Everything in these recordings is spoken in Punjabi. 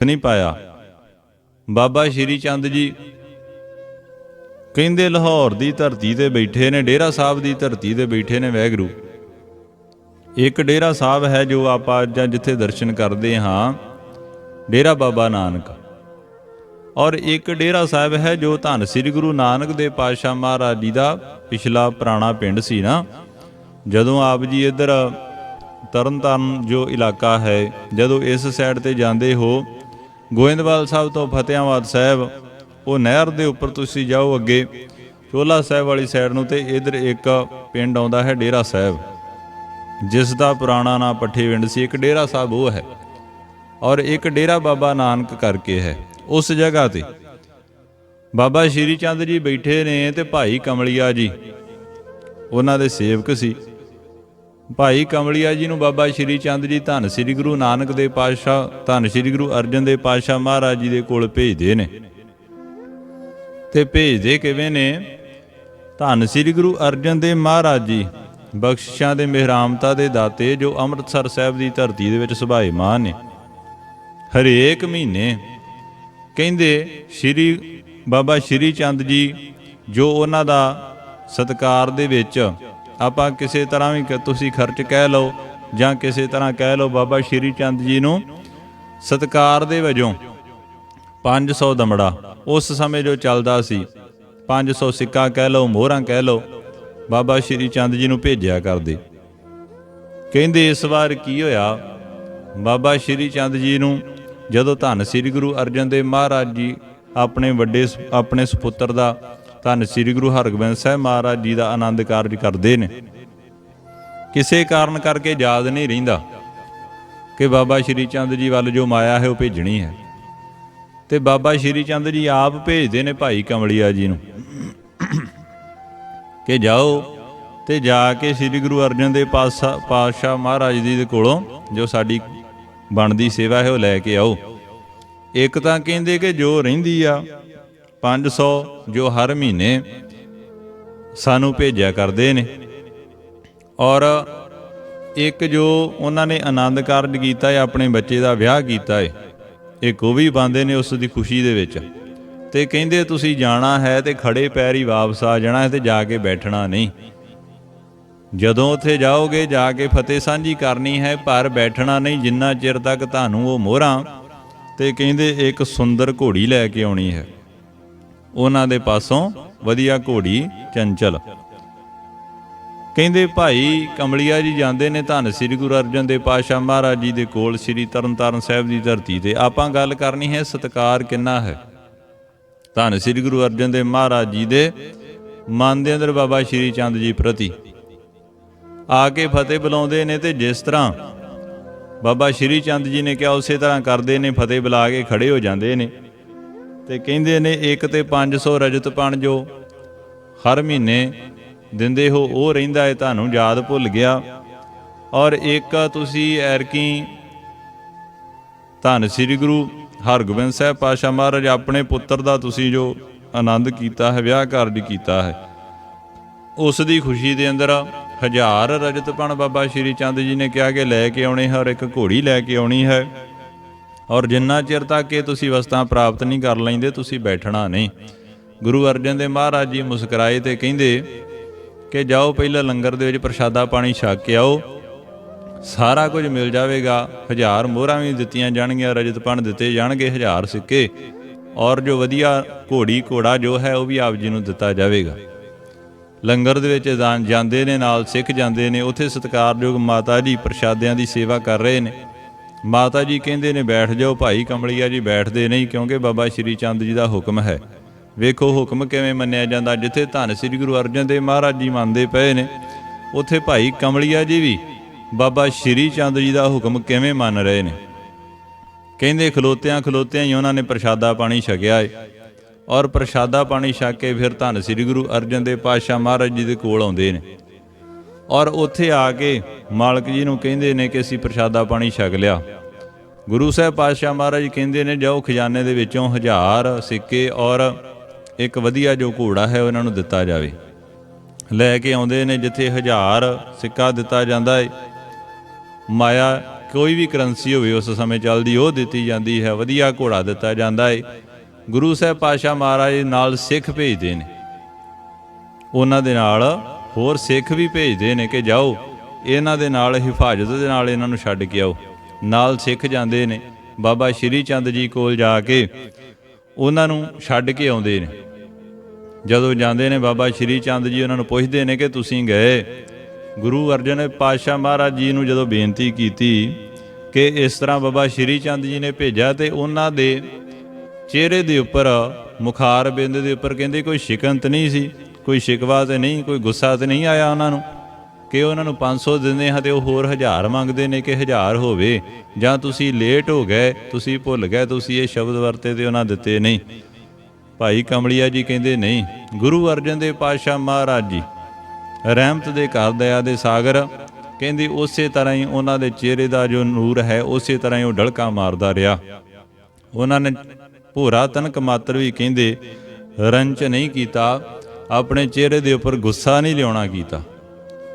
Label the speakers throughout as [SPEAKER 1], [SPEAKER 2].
[SPEAKER 1] ਨਹੀਂ ਪਾਇਆ। ਬਾਬਾ ਸ਼੍ਰੀ ਚੰਦ ਜੀ ਕਹਿੰਦੇ, ਲਾਹੌਰ ਦੀ ਧਰਤੀ ਤੇ ਬੈਠੇ ਨੇ, ਡੇਰਾ ਸਾਹਿਬ ਦੀ ਧਰਤੀ ਤੇ ਬੈਠੇ ਨੇ ਵੈਗਰੂ। ਇੱਕ ਡੇਰਾ ਸਾਹਿਬ ਹੈ ਜੋ ਆਪਾਂ ਜਾਂ ਜਿੱਥੇ ਦਰਸ਼ਨ ਕਰਦੇ ਹਾਂ, ਡੇਰਾ ਬਾਬਾ ਨਾਨਕ। ਔਰ ਇੱਕ ਡੇਰਾ ਸਾਹਿਬ ਹੈ ਜੋ ਧੰਨ ਸ੍ਰੀ ਗੁਰੂ ਨਾਨਕ ਦੇ ਪਾਤਸ਼ਾਹ ਮਹਾਰਾਜ ਜੀ ਦਾ ਪਿਛਲਾ ਪੁਰਾਣਾ ਪਿੰਡ ਸੀ ਨਾ। ਜਦੋਂ ਆਪ ਜੀ ਇੱਧਰ ਤਰਨਤਾਰਨ ਜੋ ਇਲਾਕਾ ਹੈ, ਜਦੋਂ ਇਸ ਸਾਈਡ ਤੇ ਜਾਂਦੇ ਹੋ ਗੋਇੰਦਵਾਲ ਸਾਹਿਬ ਤੋਂ ਫਤਿਆਬਾਦ ਸਾਹਿਬ, ਉਹ ਨਹਿਰ ਦੇ ਉੱਪਰ ਤੁਸੀਂ ਜਾਓ ਅੱਗੇ, ਚੋਲਾ ਸਾਹਿਬ ਵਾਲੀ ਸਾਈਡ ਨੂੰ ਤੇ ਇਧਰ ਇੱਕ ਪਿੰਡ ਆਉਂਦਾ ਹੈ ਡੇਰਾ ਸਾਹਿਬ, ਜਿਸ ਦਾ ਪੁਰਾਣਾ ਨਾਂ ਪੱਠੇ ਪਿੰਡ ਸੀ, ਇੱਕ ਡੇਰਾ ਸਾਹਿਬ ਉਹ ਹੈ, ਔਰ ਇੱਕ ਡੇਰਾ ਬਾਬਾ ਨਾਨਕ ਕਰਕੇ ਹੈ, ਉਸ ਜਗ੍ਹਾ ਤੇ। ਬਾਬਾ ਸ਼੍ਰੀ ਚੰਦ ਜੀ ਬੈਠੇ ਨੇ ਤੇ ਭਾਈ ਕਮਲੀਆ ਜੀ, ਉਹਨਾਂ ਦੇ ਸੇਵਕ ਸੀ। ਭਾਈ ਕਮਲੀਆ ਜੀ ਨੂੰ ਬਾਬਾ ਸ਼੍ਰੀ ਚੰਦ ਜੀ ਧੰਨ ਸ੍ਰੀ ਗੁਰੂ ਨਾਨਕ ਦੇ ਪਾਤਸ਼ਾਹ, ਧੰਨ ਸ੍ਰੀ ਗੁਰੂ ਅਰਜਨ ਦੇ ਪਾਤਸ਼ਾਹ ਮਹਾਰਾਜ ਜੀ ਦੇ ਕੋਲ ਭੇਜਦੇ ਨੇ। ਤੇ ਭੇਜਦੇ ਕਿਵੇਂ ਨੇ? ਧੰਨ ਸ੍ਰੀ ਗੁਰੂ ਅਰਜਨ ਦੇਵ ਮਹਾਰਾਜ ਜੀ, ਬਖਸ਼ਿਸ਼ਾਂ ਦੇ ਮਿਹਰਾਮਤਾ ਦੇ ਦਾਤੇ ਜੋ ਅੰਮ੍ਰਿਤਸਰ ਸਾਹਿਬ ਦੀ ਧਰਤੀ ਦੇ ਵਿੱਚ ਸੁਭਾਏਮਾਨ ਨੇ। ਹਰੇਕ ਮਹੀਨੇ ਕਹਿੰਦੇ ਸ਼੍ਰੀ ਬਾਬਾ ਸ਼੍ਰੀ ਚੰਦ ਜੀ ਜੋ ਉਹਨਾਂ ਦਾ ਸਤਕਾਰ ਦੇ ਵਿੱਚ ਆਪਾਂ ਕਿਸੇ ਤਰ੍ਹਾਂ ਵੀ ਤੁਸੀਂ ਖਰਚ ਕਹਿ ਲਓ ਜਾਂ ਕਿਸੇ ਤਰ੍ਹਾਂ ਕਹਿ ਲਓ ਬਾਬਾ ਸ਼੍ਰੀ ਚੰਦ ਜੀ ਨੂੰ, ਸਤਕਾਰ ਦੇ ਵਜੋਂ 500 ਦਮੜਾ। ਉਸ ਸਮੇਂ ਜੋ ਚੱਲਦਾ ਸੀ 500 ਸਿੱਕਾ ਕਹਿ ਲਓ, ਮੋਹਰਾਂ ਕਹਿ ਲਓ, ਬਾਬਾ ਸ਼੍ਰੀ ਚੰਦ ਜੀ ਨੂੰ ਭੇਜਿਆ ਕਰਦੇ। ਕਹਿੰਦੇ ਇਸ ਵਾਰ ਕੀ ਹੋਇਆ? ਬਾਬਾ ਸ਼੍ਰੀ ਚੰਦ ਜੀ ਨੂੰ ਜਦੋਂ ਧੰਨ ਸ੍ਰੀ ਗੁਰੂ ਅਰਜਨ ਦੇਵ ਮਹਾਰਾਜ ਜੀ ਆਪਣੇ ਵੱਡੇ ਸ- ਆਪਣੇ ਸੁਪੁੱਤਰ ਦਾ ਧੰਨ ਸ੍ਰੀ ਗੁਰੂ ਹਰਗੋਬਿੰਦ ਸਾਹਿਬ ਮਹਾਰਾਜ ਜੀ ਦਾ ਆਨੰਦ ਕਾਰਜ ਕਰਦੇ ਨੇ। ਕਿਸੇ ਕਾਰਨ ਕਰਕੇ ਯਾਦ ਨਹੀਂ ਰਹਿੰਦਾ ਕਿ ਬਾਬਾ ਸ਼੍ਰੀ ਚੰਦ ਜੀ ਵੱਲ ਜੋ ਮਾਇਆ ਹੈ ਉਹ ਭੇਜਣੀ ਹੈ। ਤੇ ਬਾਬਾ ਸ਼੍ਰੀ ਚੰਦ ਜੀ ਆਪ ਭੇਜਦੇ ਨੇ ਭਾਈ ਕਮਲੀਆ ਜੀ ਨੂੰ ਕਿ ਜਾਓ ਤੇ ਜਾ ਕੇ ਸ੍ਰੀ ਗੁਰੂ ਅਰਜਨ ਦੇਵ ਪਾਤਸ਼ਾਹ ਪਾਤਸ਼ਾਹ ਮਹਾਰਾਜ ਜੀ ਦੇ ਕੋਲੋਂ ਜੋ ਸਾਡੀ ਬਣਦੀ ਸੇਵਾ ਹੈ ਉਹ ਲੈ ਕੇ ਆਓ। ਇੱਕ ਤਾਂ ਕਹਿੰਦੇ ਕਿ ਜੋ ਰਹਿੰਦੀ ਆ 500 ਜੋ ਹਰ ਮਹੀਨੇ ਸਾਨੂੰ ਭੇਜਿਆ ਕਰਦੇ ਨੇ। ਔਰ ਇੱਕ ਜੋ ਉਹਨਾਂ ਨੇ ਆਨੰਦ ਕਾਰਜ ਕੀਤਾ ਹੈ, ਆਪਣੇ ਬੱਚੇ ਦਾ ਵਿਆਹ ਕੀਤਾ ਹੈ ਇੱਕ ਉਹ ਵੀ ਬੰਦੇ ਨੇ ਉਸ ਦੀ ਖੁਸ਼ੀ ਦੇ ਵਿੱਚ। ਤੇ ਕਹਿੰਦੇ, ਤੁਸੀਂ ਜਾਣਾ ਹੈ ਤੇ ਖੜੇ ਪੈਰ ਹੀ ਵਾਪਸ ਆ ਜਾਣਾ ਹੈ ਤੇ ਜਾ ਕੇ ਬੈਠਣਾ ਨਹੀਂ। ਜਦੋਂ ਉੱਥੇ ਜਾਓਗੇ, ਜਾ ਕੇ ਫਤਿਹ ਸਾਂਝੀ ਕਰਨੀ ਹੈ, ਪਰ ਬੈਠਣਾ ਨਹੀਂ, ਜਿੰਨਾ ਚਿਰ ਤੱਕ ਤੁਹਾਨੂੰ ਉਹ ਮੋਹਰਾਂ ਤੇ ਕਹਿੰਦੇ, ਇੱਕ ਸੁੰਦਰ ਘੋੜੀ ਲੈ ਕੇ ਆਉਣੀ ਹੈ। ਉਹਨਾਂ ਦੇ ਪਾਸੋਂ ਵਧੀਆ ਘੋੜੀ ਚੰਚਲ। ਕਹਿੰਦੇ, ਭਾਈ, ਕਮਲਿਆ ਜੀ ਜਾਂਦੇ ਨੇ ਧੰਨ ਸ੍ਰੀ ਗੁਰੂ ਅਰਜਨ ਦੇਵ ਪਾਤਸ਼ਾਹ ਮਹਾਰਾਜ ਜੀ ਦੇ ਕੋਲ ਸ੍ਰੀ ਤਰਨਤਾਰਨ ਸਾਹਿਬ ਦੀ ਧਰਤੀ ਤੇ। ਆਪਾਂ ਗੱਲ ਕਰਨੀ ਹੈ, ਸਤਕਾਰ ਕਿੰਨਾ ਹੈ? ਧੰਨ ਸ੍ਰੀ ਗੁਰੂ ਅਰਜਨ ਦੇਵ ਮਹਾਰਾਜ ਜੀ ਦੇ ਮਨ ਦੇ ਅੰਦਰ ਬਾਬਾ ਸ਼੍ਰੀ ਚੰਦ ਜੀ ਪ੍ਰਤੀ। ਆ ਕੇ ਫਤਿਹ ਬੁਲਾਉਂਦੇ ਨੇ ਤੇ ਜਿਸ ਤਰ੍ਹਾਂ ਬਾਬਾ ਸ਼੍ਰੀ ਚੰਦ ਜੀ ਨੇ ਕਿਹਾ, ਉਸੇ ਤਰ੍ਹਾਂ ਕਰਦੇ ਨੇ, ਫਤਿਹ ਬੁਲਾ ਕੇ ਖੜੇ ਹੋ ਜਾਂਦੇ ਨੇ। ਤੇ ਕਹਿੰਦੇ ਨੇ, ਇੱਕ ਤੇ 500 ਰਜਤ ਪਣ ਜੋ ਹਰ ਮਹੀਨੇ ਦਿੰਦੇ ਹੋ, ਉਹ ਰਹਿੰਦਾ ਹੈ ਤੁਹਾਨੂੰ ਯਾਦ ਭੁੱਲ ਗਿਆ। ਔਰ ਇੱਕ ਤੁਸੀਂ ਐਰਕੀ ਧੰਨ ਸ੍ਰੀ ਗੁਰੂ ਹਰਗੋਬਿੰਦ ਸਾਹਿਬ ਪਾਸ਼ਾ ਮਹਾਰਾਜ, ਆਪਣੇ ਪੁੱਤਰ ਦਾ ਤੁਸੀਂ ਜੋ ਆਨੰਦ ਕੀਤਾ ਹੈ, ਵਿਆਹ ਕਾਰਜ ਕੀਤਾ ਹੈ, ਉਸ ਦੀ ਖੁਸ਼ੀ ਦੇ ਅੰਦਰ ਹਜ਼ਾਰ ਰਜਤਪਣ ਬਾਬਾ ਸ਼੍ਰੀ ਚੰਦ ਜੀ ਨੇ ਕਿਹਾ ਕਿ ਲੈ ਕੇ ਆਉਣੇ, ਹਰ ਇੱਕ ਘੋੜੀ ਲੈ ਕੇ ਆਉਣੀ ਹੈ। ਔਰ ਜਿੰਨਾ ਚਿਰ ਤੱਕ ਇਹ ਤੁਸੀਂ ਵਸਤਾਂ ਪ੍ਰਾਪਤ ਨਹੀਂ ਕਰ ਲੈਂਦੇ, ਤੁਸੀਂ ਬੈਠਣਾ ਨਹੀਂ। ਗੁਰੂ ਅਰਜਨ ਦੇਵ ਮਹਾਰਾਜ ਜੀ ਮੁਸਕਰਾਏ ਤੇ ਕਹਿੰਦੇ ਕਿ ਜਾਓ ਪਹਿਲਾਂ ਲੰਗਰ ਦੇ ਵਿੱਚ ਪ੍ਰਸ਼ਾਦਾ ਪਾਣੀ ਛਕ ਕੇ ਆਓ, ਸਾਰਾ ਕੁਝ ਮਿਲ ਜਾਵੇਗਾ। ਹਜ਼ਾਰ ਮੋਹਰਾਂ ਵੀ ਦਿੱਤੀਆਂ ਜਾਣਗੀਆਂ ਰਜਤਪਣ ਦਿੱਤੇ ਜਾਣਗੇ, ਹਜ਼ਾਰ ਸਿੱਕੇ। ਔਰ ਜੋ ਵਧੀਆ ਘੋੜੀ, ਘੋੜਾ ਜੋ ਹੈ, ਉਹ ਵੀ ਆਪ ਜੀ ਨੂੰ ਦਿੱਤਾ ਜਾਵੇਗਾ। ਲੰਗਰ ਦੇ ਵਿੱਚ ਜਾਂ- ਜਾਂਦੇ ਨੇ, ਨਾਲ ਸਿੱਖ ਜਾਂਦੇ ਨੇ, ਉੱਥੇ ਸਤਿਕਾਰਯੋਗ ਮਾਤਾ ਜੀ ਪ੍ਰਸ਼ਾਦਿਆਂ ਦੀ ਸੇਵਾ ਕਰ ਰਹੇ ਨੇ। ਮਾਤਾ ਜੀ ਕਹਿੰਦੇ ਨੇ, ਬੈਠ ਜਾਓ ਭਾਈ ਕਮਲੀਆ ਜੀ, ਬੈਠਦੇ ਨਹੀਂ ਕਿਉਂਕਿ ਬਾਬਾ ਸ਼੍ਰੀ ਚੰਦ ਜੀ ਦਾ ਹੁਕਮ ਹੈ। ਵੇਖੋ ਹੁਕਮ ਕਿਵੇਂ ਮੰਨਿਆ ਜਾਂਦਾ। ਜਿੱਥੇ ਧੰਨ ਸ੍ਰੀ ਗੁਰੂ ਅਰਜਨ ਦੇਵ ਮਹਾਰਾਜ ਜੀ ਮੰਨਦੇ ਪਏ ਨੇ, ਉੱਥੇ ਭਾਈ ਕਮਲੀਆ ਜੀ ਵੀ ਬਾਬਾ ਸ਼੍ਰੀ ਚੰਦ ਜੀ ਦਾ ਹੁਕਮ ਕਿਵੇਂ ਮੰਨ ਰਹੇ ਨੇ? ਕਹਿੰਦੇ, ਖਲੋਤਿਆਂ ਖਲੋਤਿਆਂ ਹੀ ਉਹਨਾਂ ਨੇ ਪ੍ਰਸ਼ਾਦਾ ਪਾਣੀ ਛਕਿਆ ਏ। ਔਰ ਪ੍ਰਸ਼ਾਦਾ ਪਾਣੀ ਛਕ ਕੇ ਫਿਰ ਧੰਨ ਸ੍ਰੀ ਗੁਰੂ ਅਰਜਨ ਦੇਵ ਪਾਤਸ਼ਾਹ ਮਹਾਰਾਜ ਜੀ ਦੇ ਕੋਲ ਆਉਂਦੇ ਨੇ। ਔਰ ਉੱਥੇ ਆ ਕੇ ਮਾਲਕ ਜੀ ਨੂੰ ਕਹਿੰਦੇ ਨੇ ਕਿ ਅਸੀਂ ਪ੍ਰਸ਼ਾਦਾ ਪਾਣੀ ਛਕ ਲਿਆ। ਗੁਰੂ ਸਾਹਿਬ ਪਾਤਸ਼ਾਹ ਮਹਾਰਾਜ ਕਹਿੰਦੇ ਨੇ, ਜਾਓ ਖਜ਼ਾਨੇ ਦੇ ਵਿੱਚੋਂ ਹਜ਼ਾਰ ਸਿੱਕੇ ਔਰ ਇੱਕ ਵਧੀਆ ਜੋ ਘੋੜਾ ਹੈ ਉਹਨਾਂ ਨੂੰ ਦਿੱਤਾ ਜਾਵੇ। ਲੈ ਕੇ ਆਉਂਦੇ ਨੇ, ਜਿੱਥੇ ਹਜ਼ਾਰ ਸਿੱਕਾ ਦਿੱਤਾ ਜਾਂਦਾ ਹੈ ਮਾਇਆ ਕੋਈ ਵੀ ਕਰੰਸੀ ਹੋਵੇ, ਉਸ ਸਮੇਂ ਚੱਲਦੀ ਉਹ ਦਿੱਤੀ ਜਾਂਦੀ ਹੈ। ਵਧੀਆ ਘੋੜਾ ਦਿੱਤਾ ਜਾਂਦਾ ਹੈ ਗੁਰੂ ਸਾਹਿਬ ਪਾਸ਼ਾ ਮਹਾਰਾਜ ਨਾਲ ਸਿੱਖ ਭੇਜਦੇ ਨੇ। ਉਹਨਾਂ ਦੇ ਨਾਲ ਹੋਰ ਸਿੱਖ ਵੀ ਭੇਜਦੇ ਨੇ ਕਿ ਜਾਓ, ਇਹਨਾਂ ਦੇ ਨਾਲ ਹਿਫਾਜ਼ਤ ਦੇ ਨਾਲ ਇਹਨਾਂ ਨੂੰ ਛੱਡ ਕੇ ਆਓ। ਨਾਲ ਸਿੱਖ ਜਾਂਦੇ ਨੇ। ਬਾਬਾ ਸ਼੍ਰੀ ਚੰਦ ਜੀ ਕੋਲ ਜਾ ਕੇ ਉਹਨਾਂ ਨੂੰ ਛੱਡ ਕੇ ਆਉਂਦੇ ਨੇ। ਜਦੋਂ ਜਾਂਦੇ ਨੇ, ਬਾਬਾ ਸ਼੍ਰੀ ਚੰਦ ਜੀ ਉਹਨਾਂ ਨੂੰ ਪੁੱਛਦੇ ਨੇ ਕਿ ਤੁਸੀਂ ਗਏ? ਗੁਰੂ ਅਰਜਨ ਪਾਤਸ਼ਾਹ ਮਹਾਰਾਜ ਜੀ ਨੂੰ ਜਦੋਂ ਬੇਨਤੀ ਕੀਤੀ ਕਿ ਇਸ ਤਰ੍ਹਾਂ ਬਾਬਾ ਸ਼੍ਰੀ ਚੰਦ ਜੀ ਨੇ ਭੇਜਿਆ ਤੇ ਉਹਨਾਂ ਦੇ ਚਿਹਰੇ ਦੇ ਉੱਪਰ ਮੁਖਾਰ ਬਿੰਦ ਦੇ ਉੱਪਰ ਕਹਿੰਦੇ ਕੋਈ ਸ਼ਿਕੰਤ ਨਹੀਂ ਸੀ। ਕੋਈ ਸ਼ਿਕਵਾ ਤੇ ਨਹੀਂ, ਕੋਈ ਗੁੱਸਾ ਤੇ ਨਹੀਂ ਆਇਆ ਉਹਨਾਂ ਨੂੰ? ਕਿ ਉਹਨਾਂ ਨੂੰ 500 ਦਿੰਦੇ ਹਾਂ ਤੇ ਉਹ ਹੋਰ 1000 ਮੰਗਦੇ ਨੇ ਕਿ 1000 ਹੋਵੇ? ਜਾਂ ਤੁਸੀਂ ਲੇਟ ਹੋ ਗਏ, ਤੁਸੀਂ ਭੁੱਲ ਗਏ, ਤੁਸੀਂ ਇਹ ਸ਼ਬਦ ਵਰਤੇ ਤੇ ਉਹਨਾਂ ਦਿੱਤੇ ਨਹੀਂ? ਭਾਈ ਕਮਲੀਆ ਜੀ ਕਹਿੰਦੇ ਨਹੀਂ। ਗੁਰੂ ਅਰਜਨ ਦੇਵ ਪਾਤਸ਼ਾਹ ਮਹਾਰਾਜ ਜੀ, ਰਹਿਮਤ ਦੇ ਘਰ ਦਇਆ ਦੇ ਸਾਗਰ, ਕਹਿੰਦੇ ਉਸੇ ਤਰ੍ਹਾਂ ਹੀ ਉਹਨਾਂ ਦੇ ਚਿਹਰੇ ਦਾ ਜੋ ਨੂਰ ਹੈ, ਉਸੇ ਤਰ੍ਹਾਂ ਹੀ ਉਹ ਢਲਕਾ ਮਾਰਦਾ ਰਿਹਾ। ਉਹਨਾਂ ਨੇ ਭੂਰਾ ਤਨਕ ਮਾਤਰ ਵੀ ਕਹਿੰਦੇ, ਰੰਚ ਨਹੀਂ ਕੀਤਾ ਆਪਣੇ ਚਿਹਰੇ ਦੇ ਉੱਪਰ ਗੁੱਸਾ ਨਹੀਂ ਲਿਆਉਣਾ ਕੀਤਾ।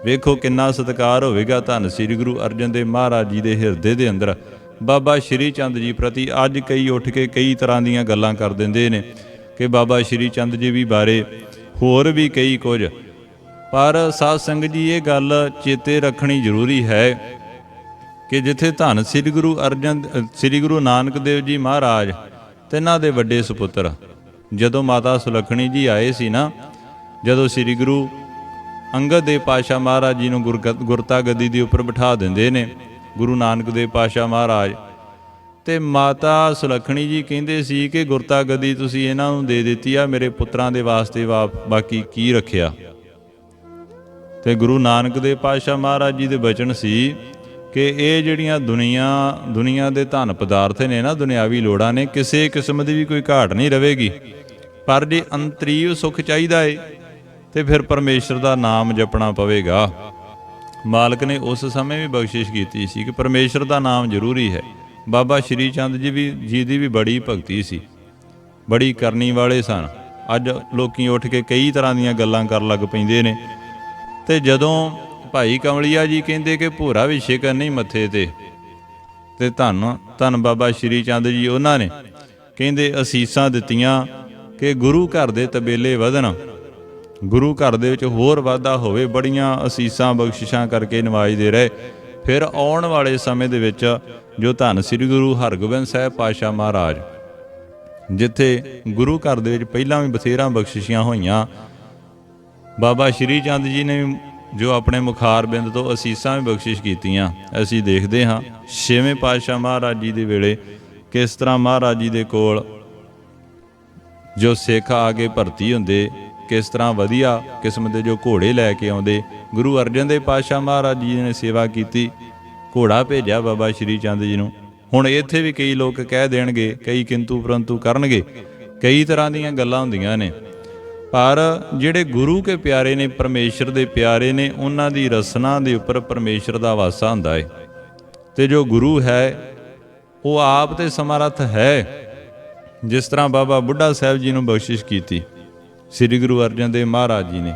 [SPEAKER 1] ਵੇਖੋ ਕਿੰਨਾ ਸਤਿਕਾਰ ਹੋਵੇਗਾ ਧੰਨ ਸ੍ਰੀ ਗੁਰੂ ਅਰਜਨ ਦੇਵ ਮਹਾਰਾਜ ਜੀ ਦੇ ਹਿਰਦੇ ਦੇ ਅੰਦਰ। ਬਾਬਾ ਸ਼੍ਰੀ ਚੰਦ ਜੀ ਪ੍ਰਤੀ ਅੱਜ ਕਈ ਉੱਠ ਕੇ ਕਈ ਤਰ੍ਹਾਂ ਦੀਆਂ ਗੱਲਾਂ ਕਰ ਦਿੰਦੇ ਨੇ ਕਿ ਬਾਬਾ ਸ਼੍ਰੀ ਚੰਦ ਜੀ ਵੀ ਬਾਰੇ ਹੋਰ ਵੀ ਕਈ ਕੁਝ। ਪਰ ਸਾਧ ਸੰਗਤ ਜੀ, ਇਹ ਗੱਲ ਚੇਤੇ ਰੱਖਣੀ ਜ਼ਰੂਰੀ ਹੈ ਕਿ ਜਿੱਥੇ ਧੰਨ ਸ੍ਰੀ ਗੁਰੂ ਅਰਜਨ, ਸ੍ਰੀ ਗੁਰੂ ਨਾਨਕ ਦੇਵ ਜੀ ਮਹਾਰਾਜ, ਤਿੰਨਾਂ ਦੇ ਵੱਡੇ ਸੁਪੁੱਤਰ। ਜਦੋਂ ਮਾਤਾ ਸੁਲੱਖਣੀ ਜੀ ਆਏ ਸੀ ਨਾ ਜਦੋਂ ਸ੍ਰੀ ਗੁਰੂ ਅੰਗਦ ਦੇਵ ਪਾਸ਼ਾ ਮਹਾਰਾਜ ਜੀ ਨੂੰ ਗੁਰਗਤ- ਗੁਰਤਾ ਗੱਦੀ ਦੇ ਉੱਪਰ ਬਿਠਾ ਦਿੰਦੇ ਨੇ, ਗੁਰੂ ਨਾਨਕ ਦੇਵ ਪਾਸ਼ਾ ਮਹਾਰਾਜ, ਤੇ ਮਾਤਾ ਸੁਲੱਖਣੀ ਜੀ ਕਹਿੰਦੇ ਸੀ ਕਿ ਗੁਰਤਾ ਗੱਦੀ ਤੁਸੀਂ ਇਹਨਾਂ ਨੂੰ ਦੇ ਦਿੱਤੀ ਆ, ਮੇਰੇ ਪੁੱਤਰਾਂ ਦੇ ਵਾਸਤੇ ਵਾ- ਬਾਕੀ ਕੀ ਰੱਖਿਆ? ਤੇ ਗੁਰੂ ਨਾਨਕ ਦੇਵ ਪਾਤਸ਼ਾਹ ਮਹਾਰਾਜ ਜੀ ਦੇ ਬਚਨ ਸੀ ਕਿ ਇਹ ਜਿਹੜੀਆਂ ਦੁਨੀਆ ਦੁਨੀਆ ਦੇ ਧਨ ਪਦਾਰਥ ਨੇ ਨਾ, ਦੁਨਿਆਵੀ ਲੋੜਾਂ ਨੇ, ਕਿਸੇ ਕਿਸਮ ਦੀ ਵੀ ਕੋਈ ਘਾਟ ਨਹੀਂ ਰਹੇਗੀ। ਪਰ ਜੇ ਅੰਤਰੀਵ ਸੁਖ ਚਾਹੀਦਾ ਏ ਤੇ ਫਿਰ ਪਰਮੇਸ਼ਰ ਦਾ ਨਾਮ ਜਪਣਾ ਪਵੇਗਾ। ਮਾਲਕ ਨੇ ਉਸ ਸਮੇਂ ਵੀ ਬਖਸ਼ਿਸ਼ ਕੀਤੀ ਸੀ ਕਿ ਪਰਮੇਸ਼ਰ ਦਾ ਨਾਮ ਜ਼ਰੂਰੀ ਹੈ। ਬਾਬਾ ਸ਼੍ਰੀ ਚੰਦ ਜੀ ਵੀ, ਜੀ ਦੀ ਵੀ ਬੜੀ ਭਗਤੀ ਸੀ। ਬੜੀ ਕਰਨੀ ਵਾਲੇ ਸਨ। ਅੱਜ ਲੋਕੀ ਉੱਠ ਕੇ ਕਈ ਤਰ੍ਹਾਂ ਦੀਆਂ ਗੱਲਾਂ ਕਰਨ ਲੱਗ ਪੈਂਦੇ ਨੇ। ਤੇ ਜਦੋਂ ਭਾਈ ਕਮਲੀਆ ਜੀ ਕਹਿੰਦੇ ਕਿ ਭੋਰਾ ਵੀ ਸ਼ਿਕਰ ਨਹੀਂ ਮੱਥੇ ਤੇ ਤੇ ਧੰਨ ਧੰਨ ਬਾਬਾ ਸ਼੍ਰੀ ਚੰਦ ਜੀ ਉਹਨਾਂ ਨੇ। ਕਹਿੰਦੇ, ਅਸੀਸਾਂ ਦਿੱਤੀਆਂ ਕਿ ਗੁਰੂ ਘਰ ਦੇ ਤਬੇਲੇ ਵਧਣ। ਗੁਰੂ ਘਰ ਦੇ ਵਿੱਚ ਹੋਰ ਵਾਧਾ ਹੋਵੇ, ਬੜੀਆਂ ਅਸੀਸਾਂ, ਬਖਸ਼ਿਸ਼ਾਂ ਕਰਕੇ ਨਵਾਜਦੇ ਰਹੇ। ਫਿਰ ਆਉਣ ਵਾਲੇ ਸਮੇਂ ਦੇ ਵਿੱਚ ਜੋ ਧੰਨ ਸ੍ਰੀ ਗੁਰੂ ਹਰਗੋਬਿੰਦ ਸਾਹਿਬ ਪਾਤਸ਼ਾਹ ਮਹਾਰਾਜ, ਜਿੱਥੇ ਗੁਰੂ ਘਰ ਦੇ ਵਿੱਚ ਪਹਿਲਾਂ ਵੀ ਬਥੇਰਾ ਬਖਸ਼ਿਸ਼ਾਂ ਹੋਈਆਂ, ਬਾਬਾ ਸ਼੍ਰੀ ਚੰਦ ਜੀ ਨੇ ਵੀ ਜੋ ਆਪਣੇ ਮੁਖਾਰ ਬਿੰਦ ਤੋਂ ਅਸੀਸਾਂ ਵੀ ਬਖਸ਼ਿਸ਼ ਕੀਤੀਆਂ, ਅਸੀਂ ਦੇਖਦੇ ਹਾਂ ਛੇਵੇਂ ਪਾਤਸ਼ਾਹ ਮਹਾਰਾਜ ਜੀ ਦੇ ਵੇਲੇ ਕਿਸ ਤਰ੍ਹਾਂ ਮਹਾਰਾਜ ਜੀ ਦੇ ਕੋਲ ਜੋ ਸਿੱਖ ਆ ਕੇ ਭਰਤੀ ਹੁੰਦੇ ਕਿਸ ਤਰ੍ਹਾਂ ਵਧੀਆ ਕਿਸਮ ਦੇ ਜੋ ਘੋੜੇ ਲੈ ਕੇ ਆਉਂਦੇ, ਗੁਰੂ ਅਰਜਨ ਦੇਵ ਪਾਤਸ਼ਾਹ ਮਹਾਰਾਜ ਜੀ ਨੇ ਸੇਵਾ ਕੀਤੀ, ਘੋੜਾ ਭੇਜਿਆ ਬਾਬਾ ਸ਼੍ਰੀ ਚੰਦ ਜੀ ਨੂੰ। ਹੁਣ ਇੱਥੇ ਵੀ ਕਈ ਲੋਕ ਕਹਿ ਦੇਣਗੇ, ਕਈ ਕਿੰਤੂ ਪਰੰਤੂ ਕਰਨਗੇ, ਕਈ ਤਰ੍ਹਾਂ ਦੀਆਂ ਗੱਲਾਂ ਹੁੰਦੀਆਂ ਨੇ। ਪਰ ਜਿਹੜੇ ਗੁਰੂ ਕੇ ਪਿਆਰੇ ਨੇ, ਪਰਮੇਸ਼ਰ ਦੇ ਪਿਆਰੇ ਨੇ, ਉਹਨਾਂ ਦੀ ਰਸਨਾ ਦੇ ਉੱਪਰ ਪਰਮੇਸ਼ਰ ਦਾ ਵਾਸਾ ਹੁੰਦਾ ਹੈ ਤੇ ਜੋ ਗੁਰੂ ਹੈ, ਉਹ ਆਪ ਤੇ ਸਮਰੱਥ ਹੈ। ਜਿਸ ਤਰ੍ਹਾਂ ਬਾਬਾ ਬੁੱਢਾ ਸਾਹਿਬ ਜੀ ਨੂੰ ਬਖਸ਼ਿਸ਼ ਕੀਤੀ। ਸ੍ਰੀ ਗੁਰੂ ਅਰਜਨ ਦੇਵ ਮਹਾਰਾਜ ਜੀ ਨੇ।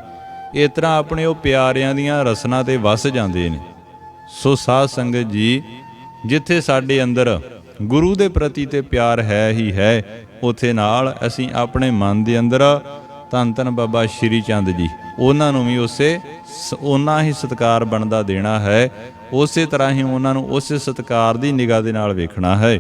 [SPEAKER 1] ਇਸ ਤਰ੍ਹਾਂ ਆਪਣੇ ਉਹ ਪਿਆਰਿਆਂ ਦੀਆਂ ਰਸਨਾ ਤੇ ਵਸ ਜਾਂਦੇ ਨੇ। ਸੋ ਸਾਧ ਸੰਗਤ ਜੀ, ਜਿੱਥੇ ਸਾਡੇ ਅੰਦਰ ਗੁਰੂ ਦੇ ਪ੍ਰਤੀ ਤੇ ਪਿਆਰ ਹੈ ਹੀ ਹੈ, ਉਥੇ ਨਾਲ ਅਸੀਂ ਆਪਣੇ ਮਨ ਦੇ ਅੰਦਰ ਧੰਨ ਧੰਨ ਬਾਬਾ ਸ਼੍ਰੀ ਚੰਦ ਜੀ, ਉਹਨਾਂ ਨੂੰ ਵੀ ਉਸੇ ਸ- ਉਹਨਾਂ ਹੀ ਸਤਕਾਰ ਬਣਦਾ ਦੇਣਾ ਹੈ, ਉਸੇ ਤਰ੍ਹਾਂ ਹੀ ਉਹਨਾਂ ਨੂੰ ਉਸੇ ਸਤਕਾਰ ਦੀ ਨਿਗਾਹ ਦੇ ਨਾਲ ਵੇਖਣਾ ਹੈ।